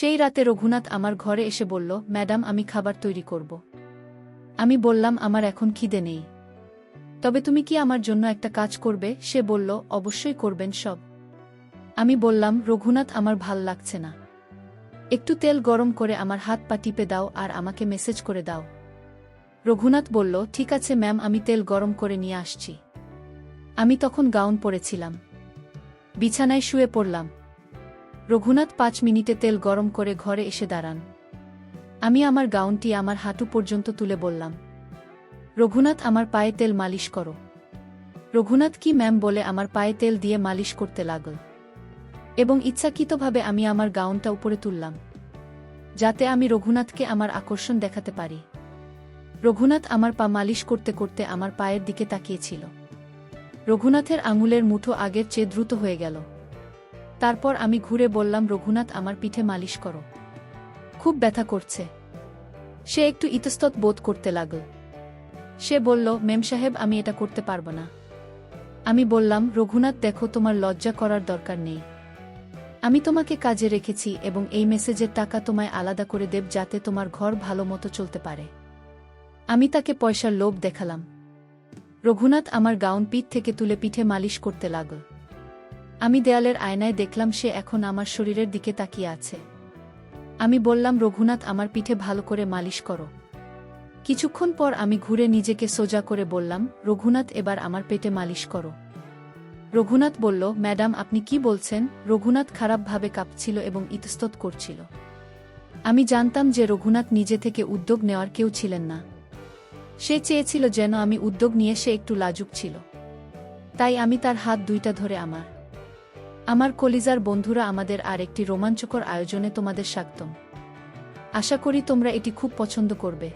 সেই রাতে রঘুনাথ আমার ঘরে এসে বলল, ম্যাডাম, আমি খাবার তৈরি করব। আমি বললাম, আমার এখন খিদে নেই। তবে তুমি কি আমার জন্য একটা কাজ করবে? সে বলল, অবশ্যই করবেন সব। আমি বললাম, রঘুনাথ, আমার ভালো লাগছে না। একটু তেল গরম করে আমার হাত পা টিপে দাও আর আমাকে মেসেজ করে দাও। রঘুনাথ বলল, ঠিক আছে ম্যাম, আমি তেল গরম করে নিয়ে আসছি। আমি তখন গাউন পরেছিলাম। বিছানায় শুয়ে পড়লাম। রঘুনাথ পাঁচ মিনিটে তেল গরম করে ঘরে এসে দাঁড়ান। আমি আমার গাউনটি আমার হাঁটু পর্যন্ত তুলে বললাম, রঘুনাথ, আমার পায়ে তেল মালিশ করো। রঘুনাথ কি, ম্যাম? বলে আমার পায়ে তেল দিয়ে মালিশ করতে লাগল এবং ইচ্ছাকৃতভাবে আমি আমার গাউনটা উপরে তুললাম, যাতে আমি রঘুনাথকে আমার আকর্ষণ দেখাতে পারি। রঘুনাথ আমার পা মালিশ করতে করতে আমার পায়ের দিকে তাকিয়েছিল। রঘুনাথের আঙুলের মুঠো আগের চেয়ে দ্রুত হয়ে গেল। তারপর আমি ঘুরে বললাম, রঘুনাথ, আমার পিঠে মালিশ করো। খুব ব্যথা করছে। সে একটু ইতস্তত বোধ করতে লাগল। সে বলল, মেম সাহেব, আমি এটা করতে পারব না। আমি বললাম, রঘুনাথ, দেখো, তোমার লজ্জা করার দরকার নেই। আমি তোমাকে কাজে রেখেছি এবং এই মেসেজের টাকা তোমায় আলাদা করে দেব যাতে তোমার ঘর ভালো মতো চলতে পারে। আমি তাকে পয়সার লোভ দেখালাম। রঘুনাথ আমার গাউন পিঠ থেকে তুলে পিঠে মালিশ করতে লাগল। আমি দেয়ালের আয়নায় দেখলাম সে এখন আমার শরীরের দিকে তাকিয়ে আছে। আমি বললাম, রঘুনাথ, আমার পিঠে ভালো করে মালিশ করো। কিছুক্ষণ পর আমি ঘুরে নিজেকে সোজা করে বললাম, রঘুনাথ, এবার আমার পেটে মালিশ করো। রঘুনাথ বলল, ম্যাডাম, আপনি কি বলছেন? রঘুনাথ খারাপভাবে কাঁপছিল এবং ইতস্তত করছিল। আমি জানতাম যে রঘুনাথ নিজে থেকে উদ্যোগ নেওয়ার কেউ ছিলেন না। সে চেয়েছিল যেন আমি উদ্যোগ নিয়ে সে একটু লাজুক ছিল। তাই আমি তার হাত দুইটা ধরে আমার আমার কলিজার বন্ধুরা আমাদের আর একটি রোমাঞ্চকর আয়োজনে তোমাদের স্বাগতম। আশা করি তোমরা এটি খুব পছন্দ করবে।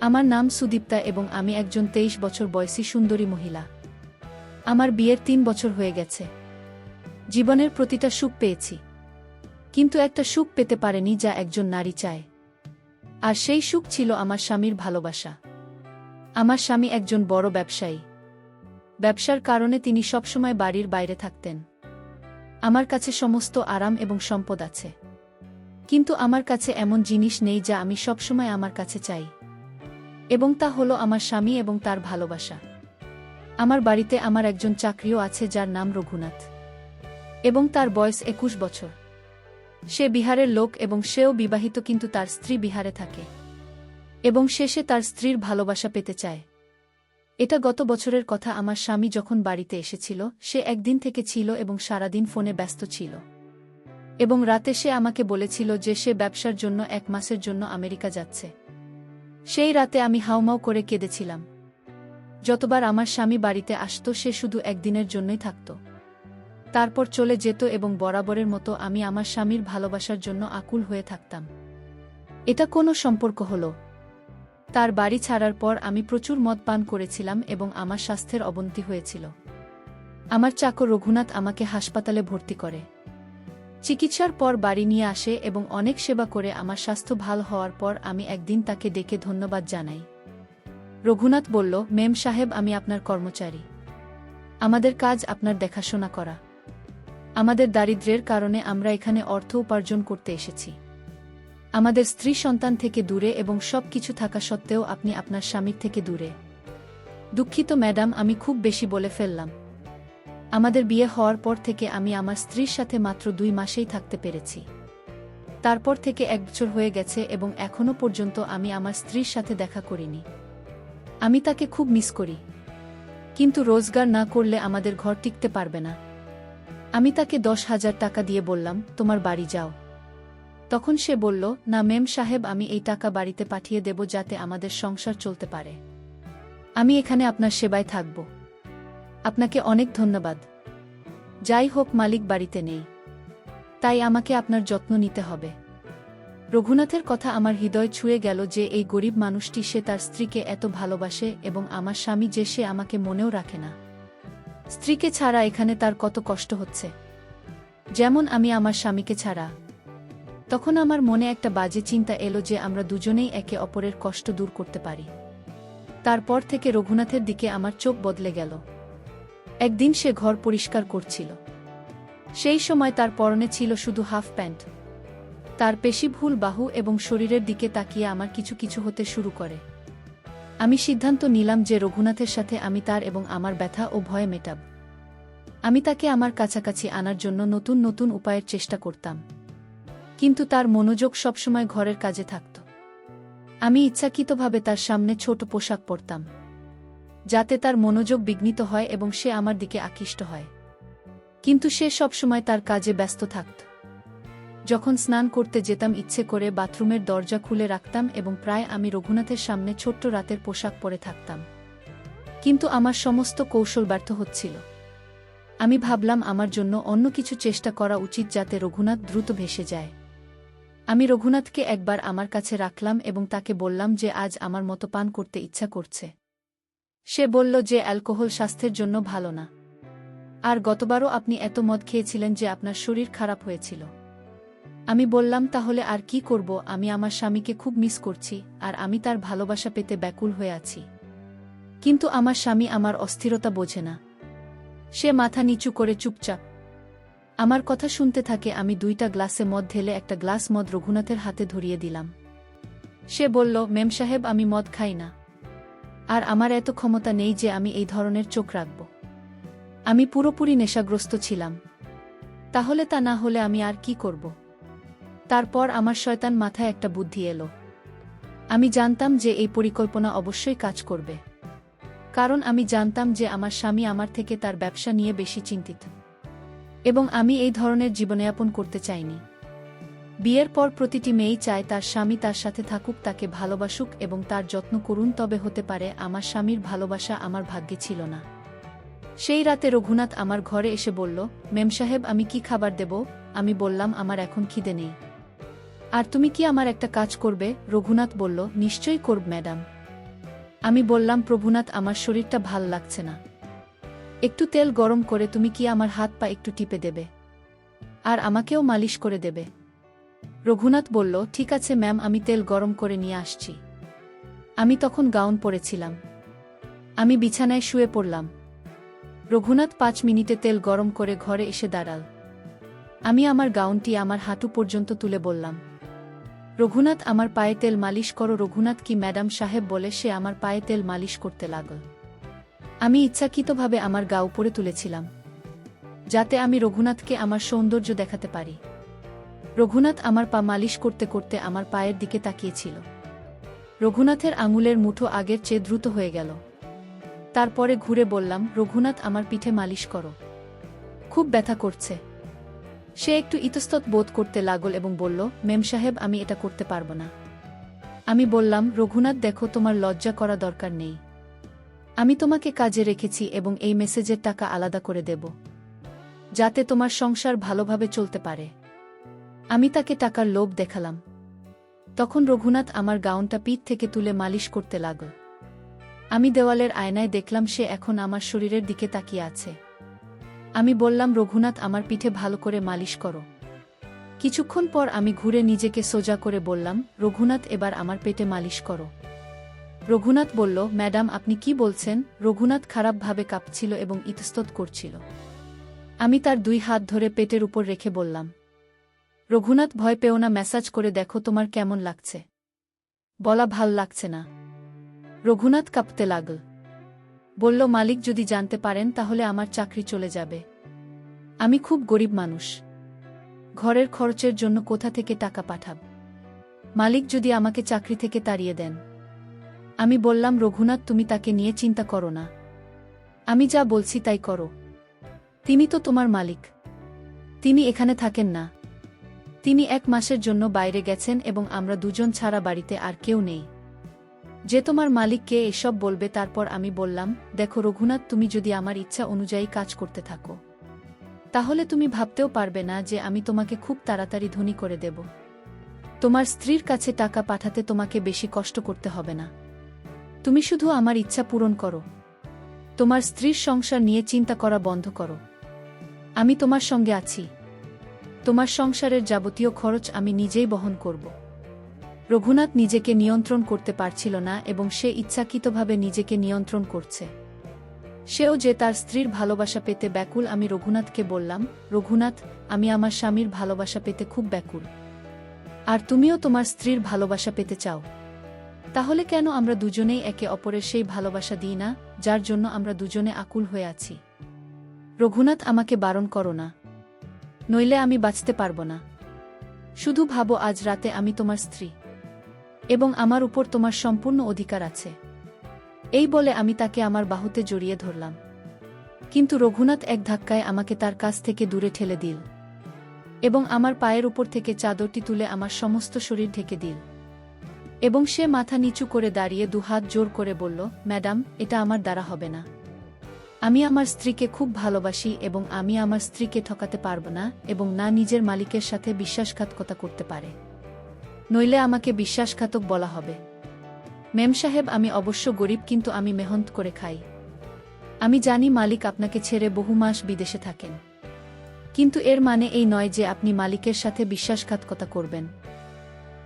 আমার নাম সুদীপ্তা এবং আমি একজন তেইশ বছর বয়সী সুন্দরী মহিলা। আমার বিয়ের তিন বছর হয়ে গেছে। জীবনের প্রতিটা সুখ পেয়েছি। কিন্তু একটা সুখ পেতে পারেনি যা একজন নারী চায়। আর সেই সুখ ছিল আমার স্বামীর ভালোবাসা। আমার স্বামী একজন বড় ব্যবসায়ী। ব্যবসার কারণে তিনি সবসময় বাড়ির বাইরে থাকতেন। আমার কাছে সমস্ত আরাম এবং সম্পদ আছে। কিন্তু আমার কাছে এমন জিনিস নেই যা আমি সবসময় আমার কাছে চাই। এবং তা হলো আমার স্বামী এবং তার ভালোবাসা। আমার বাড়িতে আমার একজন চাকরিও আছে যার নাম রঘুনাথ। এবং তার বয়স একুশ বছর। সে বিহারের লোক এবং সেও বিবাহিত কিন্তু তার স্ত্রী বিহারে থাকে। এবং শেষে তার স্ত্রীর ভালোবাসা পেতে চায়। এটা গত বছরের কথা। আমার স্বামী যখন বাড়িতে এসেছিল, সে একদিন থেকে ছিল এবং সারাদিন ফোনে ব্যস্ত ছিল। এবং রাতে সে আমাকে বলেছিল যে সে ব্যবসার জন্য এক মাসের জন্য আমেরিকা যাচ্ছে। সেই রাতে আমি হাউমাউ করে কেঁদেছিলাম। যতবার আমার স্বামী বাড়িতে আসত, সে শুধু একদিনের জন্যই থাকত। তারপর চলে যেত এবং বরাবরের মতো আমি আমার স্বামীর ভালোবাসার জন্য আকুল হয়ে থাকতাম। এটা কোনো সম্পর্ক হলো। তার বাড়ি ছাড়ার পর আমি প্রচুর মদ পান করেছিলাম এবং আমার স্বাস্থ্যের অবনতি হয়েছিল। আমার চাকর রঘুনাথ আমাকে হাসপাতালে ভর্তি করে। চিকিৎসার পর বাড়ি নিয়ে আসে এবং অনেক সেবা করে আমার স্বাস্থ্য ভালো হওয়ার পর আমি একদিন তাকে ডেকে ধন্যবাদ জানাই। রঘুনাথ বলল, মেম সাহেব, আমি আপনার কর্মচারী। আমাদের কাজ আপনার দেখাশোনা করা। আমাদের দারিদ্র্যের কারণে আমরা এখানে অর্থ উপার্জন করতে এসেছি। আমাদের স্ত্রী সন্তান থেকে দূরে এবং সব কিছু থাকা সত্ত্বেও আপনি আপনার স্বামীর থেকে দূরে। দুঃখিত, ম্যাডাম, আমি খুব বেশি বলে ফেললাম। আমাদের বিয়ে হওয়ার পর থেকে আমি আমার স্ত্রীর সাথে মাত্র দুই মাসেই থাকতে পেরেছি। তারপর থেকে এক বছর হয়ে গেছে এবং এখনও পর্যন্ত আমি আমার স্ত্রীর সাথে দেখা করিনি। আমি তাকে খুব মিস করি। কিন্তু রোজগার না করলে আমাদের ঘর টিকতে পারবে না। আমি তাকে দশ হাজার টাকা দিয়ে বললাম, তোমার বাড়ি যাও। তখন সে বলল, না মেম সাহেব, আমি এই টাকা বাড়িতে পাঠিয়ে দেব যাতে আমাদের সংসার চলতে পারে। আমি এখানে আপনার সেবায় থাকব। আপনাকে অনেক ধন্যবাদ। যাই হোক, মালিক বাড়িতে নেই। তাই আমাকে আপনার যত্ন নিতে হবে। রঘুনাথের কথা আমার হৃদয় ছুঁয়ে গেল যে এই গরিব মানুষটি সে তার স্ত্রীকে এত ভালোবাসে এবং আমার স্বামী যে সে আমাকে মনেও রাখে না। স্ত্রীকে ছাড়া এখানে তার কত কষ্ট হচ্ছে। যেমন আমি আমার স্বামীকে ছাড়া তখন আমার মনে একটা বাজে চিন্তা এলো যে আমরা দুজনেই একে অপরের কষ্ট দূর করতে পারি। তারপর থেকে রঘুনাথের দিকে আমার চোখ বদলে গেল। একদিন সে ঘর পরিষ্কার করছিল। সেই সময় তার পরনে ছিল শুধু হাফ প্যান্ট। তার পেশি ভুল বাহু এবং শরীরের দিকে তাকিয়ে আমার কিছু কিছু হতে শুরু করে। আমি সিদ্ধান্ত নিলাম যে রঘুনাথের সাথে আমি তার এবং আমার ব্যথা ও ভয় মেটাব। আমি তাকে আমার কাছাকাছি আনার জন্য নতুন নতুন উপায়ের চেষ্টা করতাম। কিন্তু তার মনোযোগ সবসময় ঘরের কাজে থাকত। আমি ইচ্ছাকৃতভাবে তার সামনে ছোট পোশাক পরতাম, যাতে তার মনোযোগ বিঘ্নিত হয় এবং সে আমার দিকে আকৃষ্ট হয়। কিন্তু সে সবসময় তার কাজে ব্যস্ত থাকত। যখন স্নান করতে যেতাম ইচ্ছে করে বাথরুমের দরজা খুলে রাখতাম এবং প্রায় আমি রঘুনাথের সামনে ছোট্ট রাতের পোশাক পরে থাকতাম। কিন্তু আমার সমস্ত কৌশল ব্যর্থ হচ্ছিল। আমি ভাবলাম আমার জন্য অন্য কিছু চেষ্টা করা উচিত যাতে রঘুনাথ দ্রুত ভেসে যায়। আমি রঘুনাথকে একবার আমার কাছে রাখলাম এবং তাকে বললাম যে আজ আমার মতো পান করতে ইচ্ছা করছে। সে বলল যে অ্যালকোহল স্বাস্থ্যের জন্য ভালো না। আর গতবারও আপনি এত মদ খেয়েছিলেন যে আপনার শরীর খারাপ হয়েছিল। আমি বললাম, তাহলে আর কি করব? আমি আমার স্বামীকে খুব মিস করছি, আর আমি তার ভালোবাসা পেতে ব্যাকুল হয়ে আছি। কিন্তু আমার স্বামী আমার অস্থিরতা বোঝে না। সে মাথা নিচু করে চুপচাপ আমার কথা শুনতে থাকে, আমি দুইটা গ্লাসে মদ ঢেলে একটা গ্লাস মদ রঘুনাথের হাতে ধরিয়ে দিলাম। সে বলল, মেম সাহেব, আমি মদ খাই না। আর আমার এত ক্ষমতা নেই যে আমি এই ধরনের চোখ রাখব। আমি পুরোপুরি নেশাগ্রস্ত ছিলাম। তাহলে তা না হলে আমি আর কি করব? তারপর আমার শয়তান মাথায় একটা বুদ্ধি এলো। আমি জানতাম যে এই পরিকল্পনা অবশ্যই কাজ করবে। কারণ আমি জানতাম যে আমার স্বামী আমার থেকে তার ব্যবসা নিয়ে বেশি চিন্তিত। এবং আমি এই ধরনের জীবনযাপন করতে চাইনি। বিয়ের পর প্রতিটি মেয়েই চায় তার স্বামী তার সাথে থাকুক, তাকে ভালোবাসুক এবং তার যত্ন করুন, তবে হতে পারে আমার স্বামীর ভালোবাসা আমার ভাগ্যে ছিল না। সেই রাতে রঘুনাথ আমার ঘরে এসে বলল মেম সাহেব, আমি কি খাবার দেব? আমি বললাম, আমার এখন খিদে নেই। আর তুমি কি আমার একটা কাজ করবে? রঘুনাথ বলল, নিশ্চয়ই করব, ম্যাডাম। আমি বললাম, প্রভুনাথ, আমার শরীরটা ভালো লাগছে না। একটু তেল গরম করে তুমি কি আমার হাত পা একটু টিপে দেবে? আর আমাকেও মালিশ করে দেবে। রঘুনাথ বলল, ঠিক আছে ম্যাম, আমি তেল গরম করে নিয়ে আসছি। আমি তখন গাউন পরেছিলাম। আমি বিছানায় শুয়ে পড়লাম। রঘুনাথ পাঁচ মিনিটে তেল গরম করে ঘরে এসে দাঁড়াল। আমি আমার গাউনটি আমার হাঁটু পর্যন্ত তুলে বললাম, রঘুনাথ, আমার পায়ে তেল মালিশ করো। রঘুনাথ কি ম্যাডাম সাহেব বলে সে আমার পায়ে তেল মালিশ করতে লাগল। আমি ইচ্ছাকৃতভাবে আমার গা উপরে তুলেছিলাম, যাতে আমি রঘুনাথকে আমার সৌন্দর্য দেখাতে পারি। রঘুনাথ আমার পা মালিশ করতে করতে আমার পায়ের দিকে তাকিয়েছিল। রঘুনাথের আঙুলের মুঠো আগের চেয়ে দ্রুত হয়ে গেল। তারপরে ঘুরে বললাম, রঘুনাথ, আমার পিঠে মালিশ করো। খুব ব্যথা করছে। সে একটু ইতস্তত বোধ করতে লাগল এবং বলল, মেম সাহেব, আমি এটা করতে পারব না। আমি বললাম, রঘুনাথ, দেখো, তোমার লজ্জা করা দরকার নেই। আমি তোমাকে কাজে রেখেছি এবং এই মেসেজের টাকা আলাদা করে দেব, যাতে তোমার সংসার ভালোভাবে চলতে পারে। আমি তাকে টাকার লোভ দেখালাম। তখন রঘুনাথ আমার গাউনটা পিঠ থেকে তুলে মালিশ করতে লাগল। আমি দেওয়ালের আয়নায় দেখলাম সে এখন আমার শরীরের দিকে তাকিয়ে আছে। আমি বললাম, রঘুনাথ, আমার পিঠে ভালো করে মালিশ করো। কিছুক্ষণ পর আমি ঘুরে নিজেকে সোজা করে বললাম, রঘুনাথ, এবার আমার পেটে মালিশ করো। রঘুনাথ বলল, ম্যাডাম, আপনি কি বলছেন? রঘুনাথ খারাপভাবে কাঁপছিল এবং ইতস্তত করছিল। আমি তার দুই হাত ধরে পেটের উপর রেখে বললাম, রঘুনাথ, ভয় পেও না, ম্যাসাজ করে দেখো তোমার কেমন লাগছে। বলা ভালো লাগছে না। রঘুনাথ কাঁপতে লাগল। বলল, মালিক যদি জানতে পারেন, তাহলে আমার চাকরি চলে যাবে। আমি খুব গরিব মানুষ। ঘরের খরচের জন্য কোথা থেকে টাকা পাঠাব? মালিক যদি আমাকে চাকরি থেকে তাড়িয়ে দেন। আমি বললাম, রঘুনাথ, তুমি তাকে নিয়ে চিন্তা করো না। আমি যা বলছি তাই করো। তিনি তো তোমার মালিক। তিনি এখানে থাকেন না। তিনি এক মাসের জন্য বাইরে গেছেন এবং আমরা দুজন ছাড়া বাড়িতে আর কেউ নেই। যে তোমার মালিককে এসব বলবে, তারপর আমি বললাম, দেখো রঘুনাথ, তুমি যদি আমার ইচ্ছা অনুযায়ী কাজ করতে থাকো, তাহলে তুমি ভাবতেও পারবে না যে আমি তোমাকে খুব তাড়াতাড়ি ধনী করে দেব। তোমার স্ত্রীর কাছে টাকা পাঠাতে তোমাকে বেশি কষ্ট করতে হবে না। তুমি শুধু আমার ইচ্ছা পূরণ করো। তোমার স্ত্রীর সংসার নিয়ে চিন্তা করা বন্ধ করো। আমি তোমার সঙ্গে আছি। তোমার সংসারের যাবতীয় খরচ আমি নিজেই বহন করব। রঘুনাথ নিজেকে নিয়ন্ত্রণ করতে পারছিল না এবং সে ইচ্ছাকৃতভাবে নিজেকে নিয়ন্ত্রণ করছে। সেও যে তার স্ত্রীর ভালোবাসা পেতে ব্যাকুল আমি রঘুনাথকে বললাম, রঘুনাথ, আমি আমার স্বামীর ভালোবাসা পেতে খুব ব্যাকুল। আর তুমিও তোমার স্ত্রীর ভালোবাসা পেতে চাও। তাহলে কেন আমরা দুজনেই একে অপরের সেই ভালোবাসা দিই না, যার জন্য আমরা দুজনে আকুল হয়ে আছি? রঘুনাথ আমাকে বারণ করো না, নইলে আমি বাঁচতে পারব না। শুধু ভাবো আজ রাতে আমি তোমার স্ত্রী, এবং আমার উপর তোমার সম্পূর্ণ অধিকার আছে। এই বলে আমি তাকে আমার বাহুতে জড়িয়ে ধরলাম। কিন্তু রঘুনাথ এক ধাক্কায় আমাকে তার কাছ থেকে দূরে ঠেলে দিল, এবং আমার পায়ের উপর থেকে চাদরটি তুলে আমার সমস্ত শরীর ঢেকে দিল। এবং সে মাথা নিচু করে দাঁড়িয়ে দুহাত জোর করে বলল, ম্যাডাম, এটা আমার দ্বারা হবে না। আমি আমার স্ত্রীকে খুব ভালোবাসি এবং আমি আমার স্ত্রীকে ঠকাতে পারব না এবং না নিজের মালিকের সাথে বিশ্বাসঘাতকতা করতে পারে। নইলে আমাকে বিশ্বাসঘাতক বলা হবে। মেম সাহেব, আমি অবশ্য গরিব, কিন্তু আমি মেহনত করে খাই। আমি জানি মালিক আপনাকে ছেড়ে বহু মাস বিদেশে থাকেন। কিন্তু এর মানে এই নয় যে আপনি মালিকের সাথে বিশ্বাসঘাতকতা করবেন।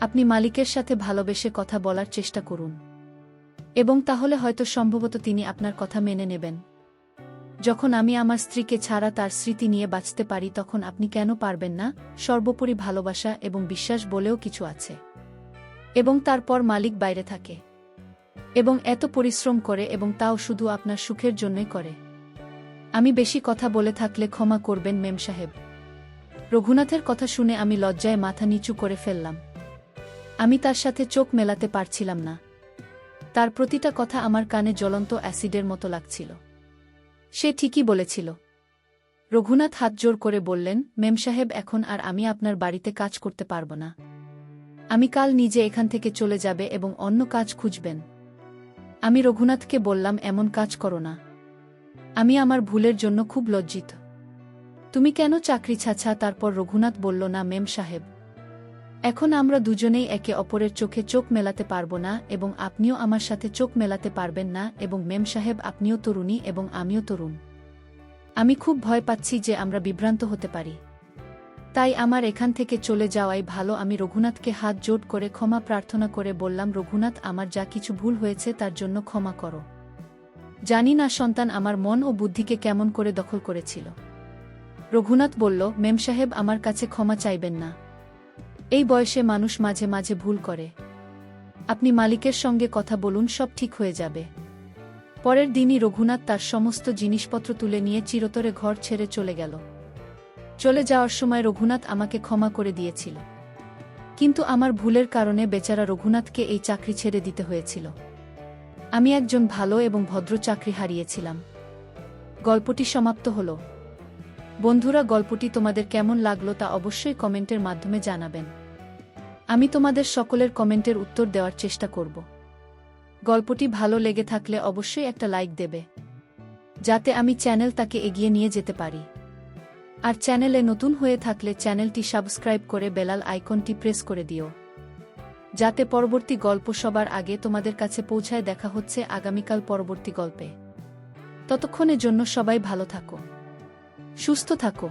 আপনি মালিকের সাথে ভালোবেসে কথা বলার চেষ্টা করুন। এবং তাহলে হয়তো সম্ভবত তিনি আপনার কথা মেনে নেবেন। যখন আমি আমার স্ত্রীকে ছাড়া তার স্মৃতি নিয়ে বাঁচতে পারি, তখন আপনি কেন পারবেন না? সর্বোপরি ভালোবাসা এবং বিশ্বাস বলেও কিছু আছে। এবং তারপর মালিক বাইরে থাকে। এবং এত পরিশ্রম করে এবং তাও শুধু আপনার সুখের জন্যই করে। আমি বেশি কথা বলে থাকলে ক্ষমা করবেন মেম সাহেব। রঘুনাথের কথা শুনে আমি লজ্জায় মাথা নিচু করে ফেললাম। আমি তার সাথে চোখ মেলাতে পারছিলাম না। তার প্রতিটা কথা আমার কানে জ্বলন্ত অ্যাসিডের মতো লাগছিল। সে ঠিকই বলেছিল। রঘুনাথ হাত জোর করে বললেন, মেম সাহেব, এখন আর আমি আপনার বাড়িতে কাজ করতে পারব না। আমি কাল নিজে এখান থেকে চলে যাবে এবং অন্য কাজ খুঁজবেন। আমি রঘুনাথকে বললাম, এমন কাজ করো না। আমি আমার ভুলের জন্য খুব লজ্জিত। তুমি কেন চাকরি ছাছা তারপর রঘুনাথ বলল, না, মেম সাহেব এখন আমরা দুজনেই একে অপরের চোখে চোখ মেলাতে পারব না এবং আপনিও আমার সাথে চোখ মেলাতে পারবেন না এবং মেম সাহেব আপনিও তরুণী এবং আমিও তরুণ। আমি খুব ভয় পাচ্ছি যে আমরা বিভ্রান্ত হতে পারি। তাই আমার এখান থেকে চলে যাওয়াই ভালো। আমি রঘুনাথকে হাত জোট করে ক্ষমা প্রার্থনা করে বললাম, রঘুনাথ, আমার যা কিছু ভুল হয়েছে তার জন্য ক্ষমা করো। জানি না সন্তান আমার মন ও বুদ্ধিকে কেমন করে দখল করেছিল। রঘুনাথ বলল, মেম সাহেব আমার কাছে ক্ষমা চাইবেন না। এই বয়সে মানুষ মাঝে মাঝে ভুল করে। আপনি মালিকের সঙ্গে কথা বলুন, সব ঠিক হয়ে যাবে। পরের দিনই রঘুনাথ তার সমস্ত জিনিসপত্র তুলে নিয়ে চিরতরে ঘর ছেড়ে চলে গেল। চলে যাওয়ার সময় রঘুনাথ আমাকে ক্ষমা করে দিয়েছিল। কিন্তু আমার ভুলের কারণে বেচারা রঘুনাথকে এই চাকরি ছেড়ে দিতে হয়েছিল। আমি একজন ভালো এবং ভদ্র চাকরি হারিয়েছিলাম। গল্পটি সমাপ্ত হল। বন্ধুরা, গল্পটি তোমাদের কেমন লাগল তা অবশ্যই কমেন্টের মাধ্যমে জানাবেন। আমি তোমাদের সকলের কমেন্টের উত্তর দেওয়ার চেষ্টা করব। গল্পটি ভালো লেগে থাকলে অবশ্যই একটা লাইক দেবে, যাতে আমি চ্যানেল তাকে এগিয়ে নিয়ে যেতে পারি। আর চ্যানেলে নতুন হয়ে থাকলে চ্যানেলটি সাবস্ক্রাইব করে বেলাল আইকনটি প্রেস করে দিও, যাতে পরবর্তী গল্প সবার আগে তোমাদের কাছে পৌঁছায় দেখা হচ্ছে আগামীকাল পরবর্তী গল্পে। ততক্ষণের জন্য সবাই ভালো থাকো, সুস্থ থাকো।